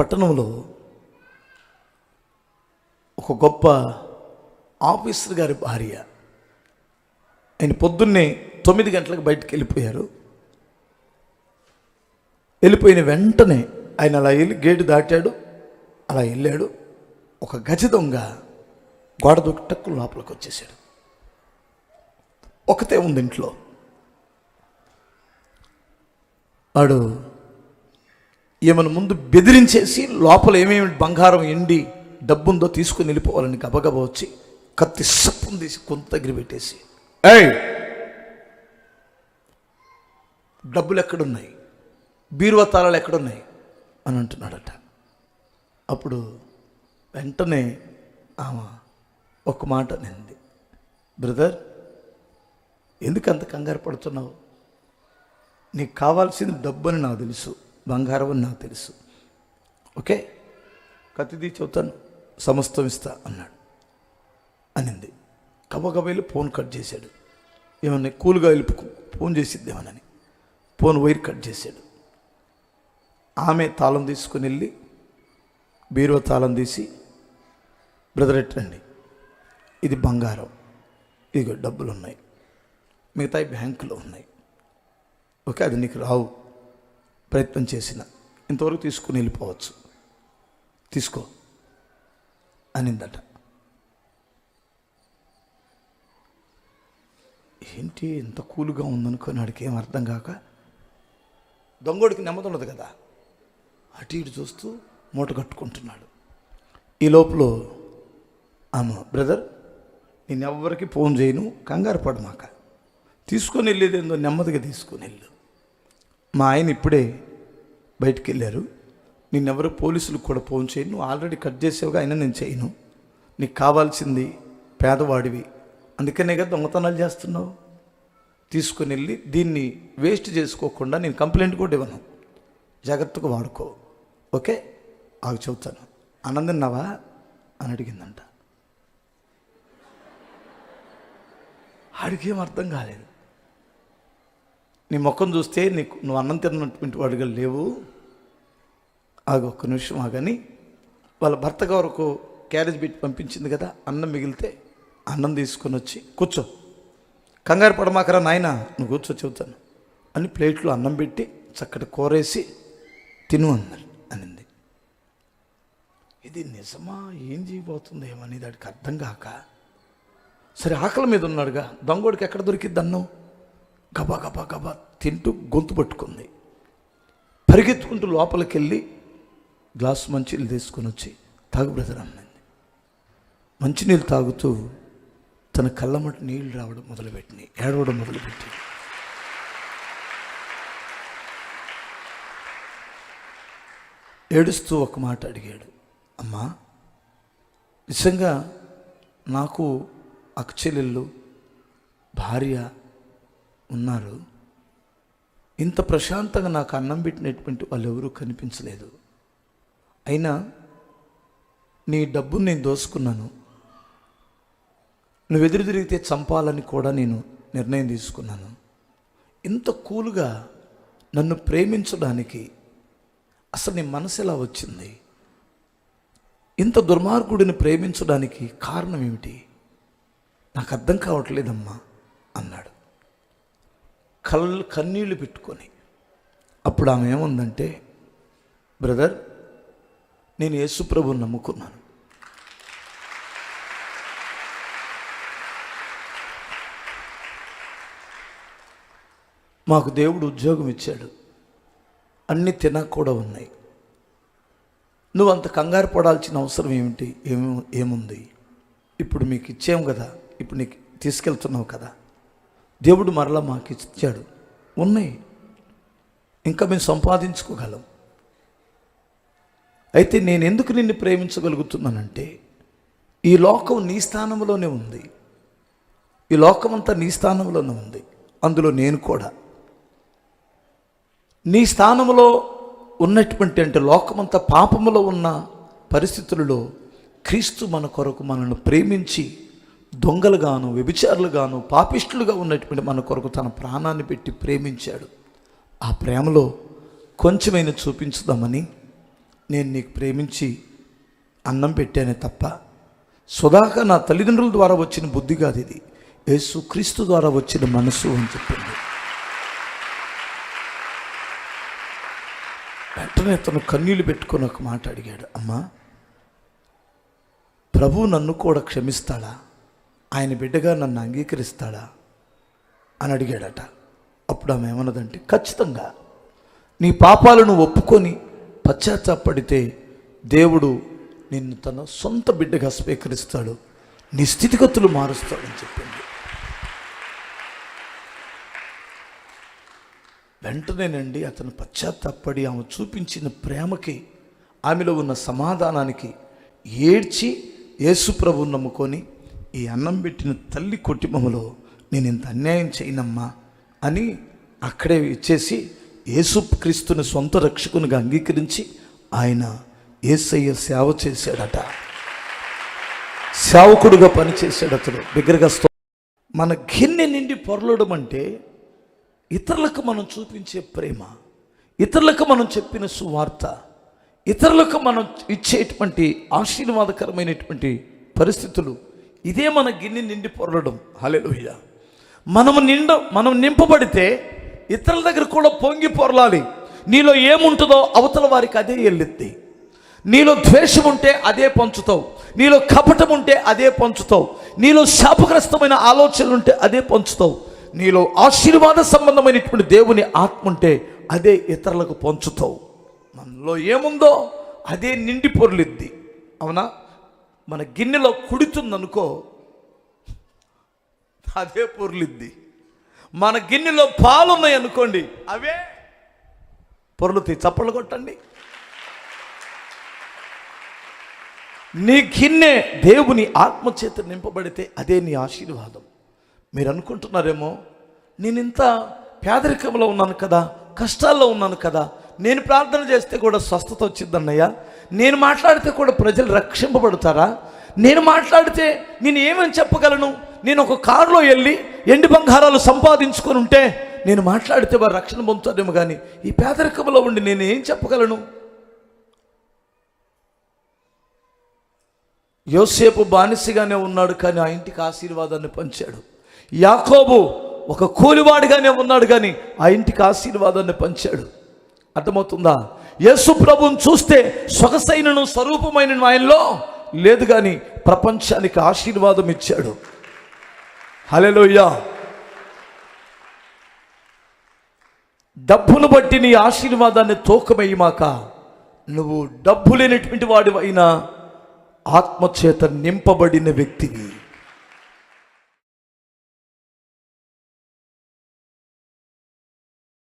పట్టణంలో ఒక గొప్ప ఆఫీసర్ గారి భార్య. ఆయన పొద్దున్నే తొమ్మిది గంటలకు బయటకు వెళ్ళిపోయారు. వెళ్ళిపోయిన వెంటనే ఆయన అలా వెళ్ళి గేటు దాటాడు. అలా వెళ్ళాడు. ఒక గజ దొంగ గోడ దూకి లోపలికి వచ్చేసాడు ఒకతే ఉంది ఇంట్లో. వాడు ఈమెను ముందు బెదిరించేసి లోపల ఏమేమి బంగారం ఎండి డబ్బుందో తీసుకుని వెళ్ళిపోవాలని గబగబ వచ్చి కత్తి సప్పును తీసి కొంత దగ్గర పెట్టేసి ఏయ్! డబ్బులు ఎక్కడున్నాయి? బీరువా తాళాలు ఎక్కడున్నాయి? అని అంటున్నాడట. అప్పుడు వెంటనే ఆమె ఒక మాట నింది బ్రదర్ ఎందుకు అంత కంగారు పడుతున్నావు? నీకు కావాల్సింది డబ్బు అని నాకు తెలుసు. బంగారం అని నాకు తెలుసు. ఓకే? కత్తిది చెబుతాను సమస్తం ఇస్తా అన్నాడు. అనింది. కబగబ వెళ్ళి ఫోన్ కట్ చేశాడు. ఏమన్నా కూల్గా వెళ్ళిపు ఫోన్ చేసిద్దేమోనని. ఫోన్ వైర్ కట్ చేశాడు. ఆమె తాళం తీసుకుని వెళ్ళి బీరువా తాళం తీసి బ్రదర్ ఎట్టండి? ఇది బంగారం. ఇదిగో డబ్బులు ఉన్నాయి మిగతా బ్యాంకులో ఉన్నాయి. ఓకే? అది నీకు రావు. ప్రయత్నం చేసిన. ఇంతవరకు తీసుకుని వెళ్ళిపోవచ్చు. తీసుకో. అనిందట. ఏంటి ఇంత కూలుగా ఉందనుకో నాడికేం ఏం అర్థం కాక? దొంగోడికి నెమ్మది ఉండదు కదా? అటు ఇటు చూస్తూ మూట కట్టుకుంటున్నాడు. ఈ లోపల ఆమె బ్రదర్ నేను ఎవ్వరికి ఫోన్ చేయను. కంగారు పడమాక. తీసుకొని వెళ్ళేదేందో నెమ్మదిగా తీసుకొని వెళ్ళు. మా ఆయన ఇప్పుడే బయటికి వెళ్ళారు నిన్నెవరు పోలీసులకు కూడా ఫోన్ చేయను. నువ్వు ఆల్రెడీ కట్ చేసేవిగా అయినా నేను చేయను. నీకు కావాల్సింది పేదవాడివి. అందుకనే కదా దొంగతనాలు చేస్తున్నావు. తీసుకుని వెళ్ళి దీన్ని వేస్ట్ చేసుకోకుండా నేను కంప్లైంట్ కూడా ఇవ్వను. జాగ్రత్తగా వాడుకో. ఓకే? ఆగు చెబుతాను. అన్నం తిన్నావా? అని అడిగిందంట. ఆడికేం అర్థం కాలేదు. నీ ముఖం చూస్తే నీకు నువ్వు అన్నం తిన్నటువంటి వాడుగా లేవు. ఆగు ఒక్క నిమిషం ఆగని. వాళ్ళ భర్త గారు క్యారేజ్ పెట్టి పంపించింది కదా అన్నం మిగిలితే అన్నం తీసుకొని వచ్చి కూర్చో. కంగారు పడమాకరా నాయన నువ్వు కూర్చో చెబుతాను. అని ప్లేట్లో అన్నం పెట్టి చక్కటి కూరేసి తిను అన్నారు అనింది. ఇది నిజమా? ఏం చేయబోతుంది ఏమని దానికి అర్థం కాక సరే ఆకలి మీద ఉన్నాడుగా దొంగోడికి ఎక్కడ దొరికిద్ది అన్నం? గబా గబా గబా తింటూ గొంతు పట్టుకుంది. పరిగెత్తుకుంటూ లోపలికి వెళ్ళి గ్లాస్ మంచినీళ్ళు తీసుకొని వచ్చి తాగు బ్రదర్ అన్నది. మంచినీళ్ళు తాగుతూ తన కళ్ళమట నీళ్ళు రావడం మొదలుపెట్టినాయి ఏడవడం మొదలుపెట్టి ఏడుస్తూ ఒక మాట అడిగాడు. అమ్మా నిజంగా నాకు అక్కచెల్లెళ్ళు భార్య ఉన్నారు. ఇంత ప్రశాంతంగా నాకు అన్నం పెట్టినటువంటి వాళ్ళు ఎవరూ కనిపించలేదు. అయినా నీ డబ్బును నేను దోసుకున్నాను. నువ్వు ఎదురు తిరిగితే చంపాలని కూడా నేను నిర్ణయం తీసుకున్నాను. ఇంత కూలుగా నన్ను ప్రేమించడానికి అసలు నీ మనసు ఎలా వచ్చింది? ఇంత దుర్మార్గుడిని ప్రేమించడానికి కారణం ఏమిటి? నాకు అర్థం కావట్లేదమ్మా అన్నాడు. కళ్ళు కన్నీళ్ళు పెట్టుకొని. అప్పుడు ఆమె ఏముందంటే బ్రదర్ నేను యేసుప్రభు నమ్ముకున్నాను. మాకు దేవుడు ఉద్యోగం ఇచ్చాడు. అన్ని తినక కూడా ఉన్నాయి. నువ్వు అంత కంగారు పడాల్సిన అవసరం ఏమిటి? ఏమి ఏముంది? ఇప్పుడు మీకు ఇచ్చాము కదా? ఇప్పుడు నీకు తీసుకెళ్తున్నావు కదా? దేవుడు మరలా మాకు ఇచ్చాడు ఉన్నాయి. ఇంకా మేము సంపాదించుకోగలం. అయితే నేను ఎందుకు నిన్ను ప్రేమించగలుగుతున్నానంటే ఈ లోకం నీ స్థానంలోనే ఉంది. ఈ లోకమంతా నీ స్థానంలోనే ఉంది. అందులో నేను కూడా. నీ స్థానంలో ఉన్నటువంటి అంటే లోకమంతా పాపములో ఉన్న పరిస్థితులలో క్రీస్తు మన కొరకు మనల్ని ప్రేమించి దొంగలుగాను వ్యభిచారులుగాను పాపిష్టులుగా ఉన్నటువంటి మన కొరకు తన ప్రాణాన్ని పెట్టి ప్రేమించాడు. ఆ ప్రేమలో కొంచెమైనా చూపించుదామని నేను నీకు ప్రేమించి అన్నం పెట్టానే తప్ప సుధాక నా తల్లిదండ్రుల ద్వారా వచ్చిన బుద్ధి కాదు ఇది. యేసు క్రీస్తు ద్వారా వచ్చిన మనసు అని చెప్పింది. వెంటనే తను కన్నీళ్ళు పెట్టుకొని ఒక మాట అడిగాడు అమ్మా ప్రభు నన్ను కూడా క్షమిస్తాడా? ఆయన బిడ్డగా నన్ను అంగీకరిస్తాడా? అని అడిగాడట. అప్పుడు ఆమె ఏమన్నదంటే ఖచ్చితంగా. నీ పాపాలను ఒప్పుకొని పశ్చాత్తాపడితే దేవుడు నిన్ను తన సొంత బిడ్డగా స్వీకరిస్తాడు. నీ స్థితిగతులు మారుస్తాడని చెప్పింది. వెంటనేనండి అతను పశ్చాత్తాపడి ఆమె చూపించిన ప్రేమకి ఆమెలో ఉన్న సమాధానానికి ఏడ్చి యేసుప్రభు నమ్ముకొని ఈ అన్నం పెట్టిన తల్లి కుటుంబంలో నేను ఇంత అన్యాయం చేయనమ్మా అని అక్కడే ఇచ్చేసి యేసుక్రీస్తుని సొంత రక్షకునిగా అంగీకరించి ఆయన ఏసయ్య సేవ చేశాడట. సేవకుడుగా పనిచేశాడు అతడు. బిగ్గరగా స్తో- మన గిన్నె నిండి పొరలడం అంటే ఇతరులకు మనం చూపించే ప్రేమ ఇతరులకు మనం చెప్పిన సువార్త ఇతరులకు మనం ఇచ్చేటువంటి ఆశీర్వాదకరమైనటువంటి పరిస్థితులు ఇదే మన గిన్నె నిండి పొరలడం. హలెలుయ్య మనము నిండ మనం నింపబడితే ఇతరుల దగ్గర కూడా పొంగి పొరలాలి. నీలో ఏముంటుందో అవతల వారికి అదే వెళ్ళిద్ది నీలో ద్వేషం ఉంటే అదే పంచుతావు. నీలో కపటం ఉంటే అదే పంచుతావు. నీలో శాపగ్రస్తమైన ఆలోచనలు ఉంటే అదే పంచుతావు. నీలో ఆశీర్వాద సంబంధమైనటువంటి దేవుని ఆత్మ ఉంటే అదే ఇతరులకు పంచుతావు. మనలో ఏముందో అదే నిండి పొర్లిద్ది. అవునా? మన గిన్నెలో కుడుతుందనుకో అదే పొర్లిద్ది. మన గిన్నెలో పాలు ఉన్నాయి అనుకోండి అవే పొర్లుతాయి. చప్పలు కొట్టండి. నీ గిన్నె దేవుని ఆత్మచేత నింపబడితే అదే నీ ఆశీర్వాదం. మీరు అనుకుంటున్నారేమో నేను ఇంత పేదరికంలో ఉన్నాను కదా కష్టాల్లో ఉన్నాను కదా నేను ప్రార్థన చేస్తే కూడా స్వస్థత వచ్చిందన్నయ్యా. నేను మాట్లాడితే కూడా ప్రజలు రక్షింపబడతారా? నేను మాట్లాడితే నేను ఏమని చెప్పగలను? నేను ఒక కారులో వెళ్ళి ఎండి బంగారాలు సంపాదించుకొని ఉంటే నేను మాట్లాడితే వారు రక్షణ పొందుతారేమో కానీ ఈ పేదరికంలో ఉండి నేను ఏం చెప్పగలను? యోసేపు బానిసగానే ఉన్నాడు కానీ ఆ ఇంటికి ఆశీర్వాదాన్ని పంచాడు. యాకోబు ఒక కూలివాడిగానే ఉన్నాడు కానీ ఆ ఇంటికి ఆశీర్వాదాన్ని పంచాడు. అర్థమవుతుందా? యేసు ప్రభుని చూస్తే సొగసైనను స్వరూపమైన ఆయనలో లేదు కానీ ప్రపంచానికి ఆశీర్వాదం ఇచ్చాడు. హలెలోయ్యా డబ్బును బట్టి నీ ఆశీర్వాదాన్ని తూకమయ్యమాక నువ్వు డబ్బు లేనటువంటి వాడివైనా ఆత్మచేత నింపబడిన వ్యక్తివి.